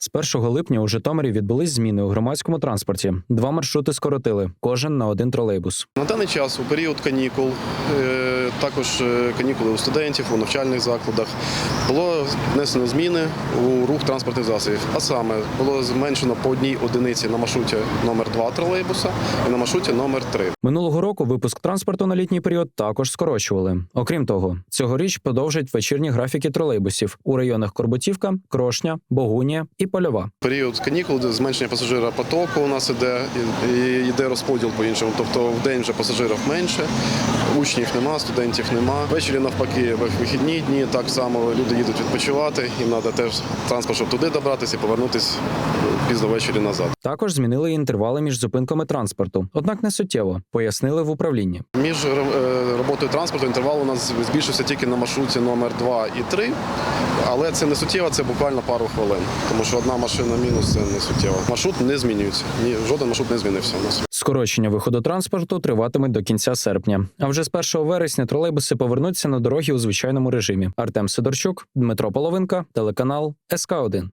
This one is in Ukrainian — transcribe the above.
З 1 липня у Житомирі відбулись зміни у громадському транспорті. Два маршрути скоротили, кожен на один тролейбус. На даний час у період канікул, е, також е, канікули у студентів, у навчальних закладах, було внесено зміни у рух транспортних засобів. А саме було зменшено по одній одиниці на маршруті номер 2 тролейбуса і на маршруті номер 3. Минулого року випуск транспорту на літній період також скорочували. Окрім того, цьогоріч подовжать вечірні графіки тролейбусів у районах Корбутівка, Крошня, Богунія і Польова. Період канікул де зменшення пасажира потоку у нас іде і йде розподіл по іншому. Тобто в день вже пасажирів менше, учнів нема, студентів нема. Ввечері навпаки, вихідні дні так само люди їдуть відпочивати. Їм треба теж транспорт, щоб туди добратися і повернутися пізно ввечері назад. Також змінили інтервали між зупинками транспорту, однак не суттєво, пояснили в управлінні. Між е, роботою транспорту інтервал у нас збільшився тільки на маршруті номер 2 і 3, але це не суттєво, це буквально пару хвилин. Тому що одна машина мінус це не суттєво. Маршрут не змінюється. Ні, жоден маршрут не змінився у нас. Скорочення виходу транспорту триватимуть до кінця серпня. А вже з 1 вересня тролейбуси повернуться на дороги у звичайному режимі. Артем Сидорчук, Дмитро Половинка, телеканал СК 1